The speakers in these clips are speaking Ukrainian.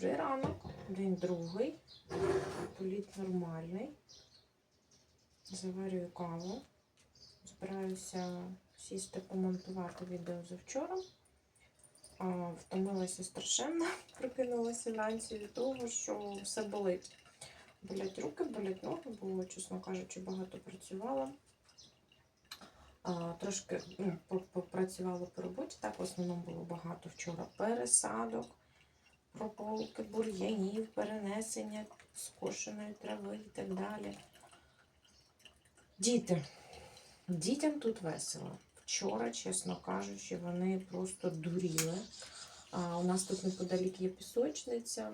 Добрий ранок, день другий. Політ нормальний. Заварюю каву. Збираюся сісти помонтувати відео за вчора. Втомилася страшенно, прокинулася вранці від того, що все болить. Болять руки, болять ноги, бо, чесно кажучи, багато працювала. Трошки ну, попрацювала по роботі, так в основному було багато вчора пересадок, прополки бур'янів, перенесення скошеної трави і так далі. Діти. Дітям тут весело. Вчора, чесно кажучи, вони просто дуріли. А, у нас тут неподалік є пісочниця,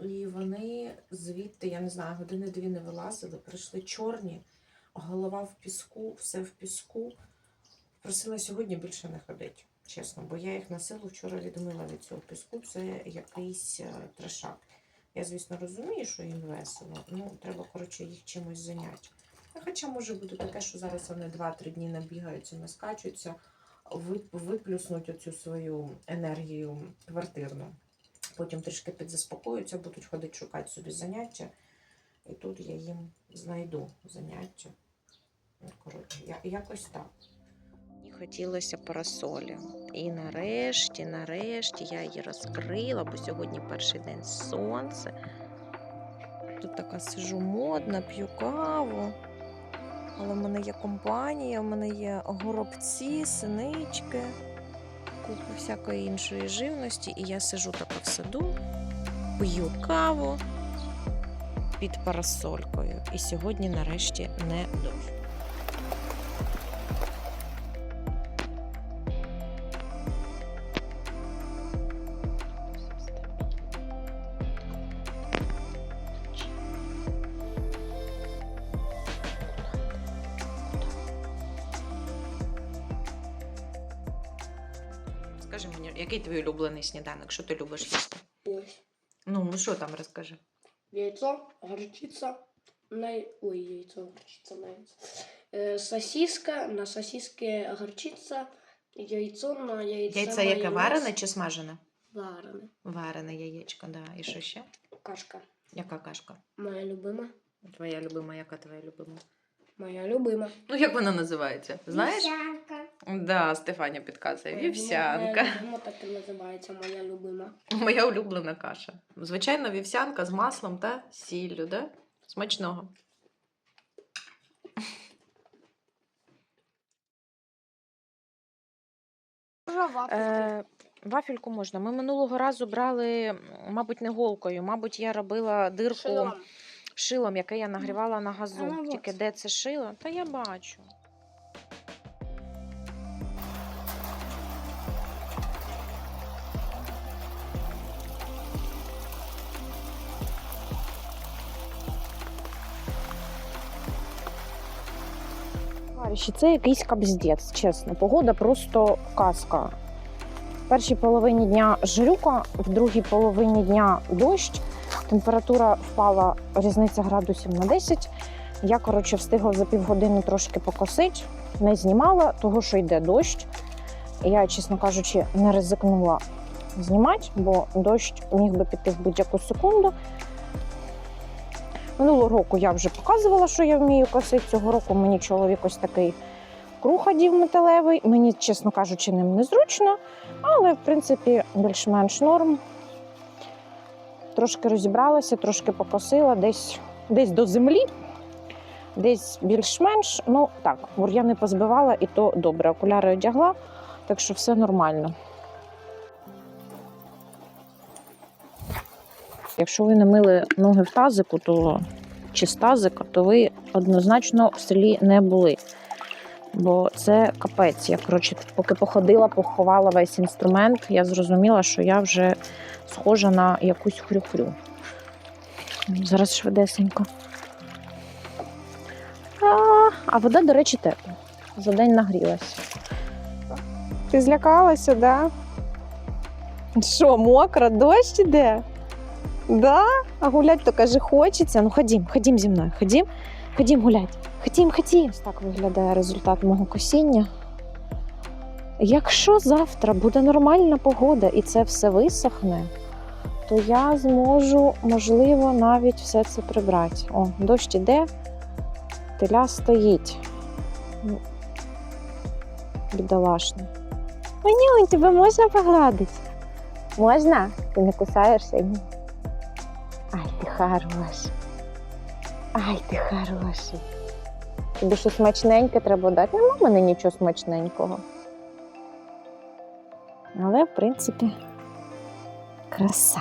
і вони звідти, я не знаю, години-дві не вилазили, прийшли чорні, голова в піску, все в піску. Просила сьогодні більше не ходити, чесно, бо я їх на силу вчора відмила від цього піску. Це якийсь е, трешак. Я, звісно, розумію, що їм весело. Ну, треба, коротше, їх чимось зайняти. Хоча може бути таке, що зараз вони 2-3 дні набігаються, наскачуться, ви- виплюснуть оцю свою енергію квартирну. Потім трішки підзаспокоються, будуть ходити шукати собі заняття. І тут я їм знайду заняття. Коротше, якось так. Хотілося парасолі. І нарешті, нарешті я її розкрила, бо сьогодні перший день сонця. Тут така сижу модна, п'ю каву. Але в мене є компанія, в мене є горобці, синички, купу всякої іншої живності. І я сижу така в саду, п'ю каву під парасолькою. І сьогодні нарешті не дощ. Скажи мені, який твій улюблений сніданок? Що ти любиш їсти? Ось. Ну, ну що там розкажи? Яйцо, горчица, на... ой, яйцо, горчица, на яйцо. Э, сосиска, на сосиске горчица, яйцо на яйце Яйце яке майонез. варене чи смажене? Варене. Варене яєчко, да. І що ще? Кашка. Яка кашка? Моя любима. Твоя любима, яка твоя любима? Моя любима. Ну, як вона називається? Знаєш? Да, Стефаня підказує. Вівсянка. любима так і називається моя любима. Моя улюблена каша. Звичайно, вівсянка з маслом та сіллю, да? Смачного. Е, вафельку можна. Ми минулого разу брали, мабуть, не голкою. Мабуть, я робила дирку Шилом. шилом, яке я нагрівала на газу. Тільки де це шило? Та я бачу. Товариші, це якийсь капздець, чесно. Погода просто казка. В першій половині дня жрюка, в другій половині дня дощ. Температура впала різниця градусів на 10. Я, коротше, встигла за півгодини трошки покосити, не знімала, того, що йде дощ. Я, чесно кажучи, не ризикнула знімати, бо дощ міг би піти в будь-яку секунду. Минулого року я вже показувала, що я вмію косити. Цього року мені чоловік ось такий круг одів металевий. Мені, чесно кажучи, ним незручно, але в принципі більш-менш норм. Трошки розібралася, трошки покосила, десь, десь до землі, десь більш-менш. Ну так, бур'яни позбивала і то добре. Окуляри одягла, так що все нормально. Якщо ви не мили ноги в тазику, то чи з тазика, то ви однозначно в селі не були. Бо це капець. Я коротше, поки походила, поховала весь інструмент, я зрозуміла, що я вже схожа на якусь хрю-хрю. Зараз швидесенько. А, вода, до речі, тепла. За день нагрілася. Ти злякалася, да? Що, мокра, дощ іде? Да? А гулять то каже, хочеться. Ну ходім, ходім зі мною, ходім, ходім гулять. Ходім, ходім. Ось так виглядає результат мого косіння. Якщо завтра буде нормальна погода і це все висохне, то я зможу, можливо, навіть все це прибрати. О, дощ іде, теля стоїть. Ну, Бідолашний. Манюнь, тебе можна погладити? Можна? Ти не кусаєшся? Хороший. Ай, ти хороший. Тобі щось смачненьке треба дати. Нема в мене нічого смачненького. Але, в принципі, краса.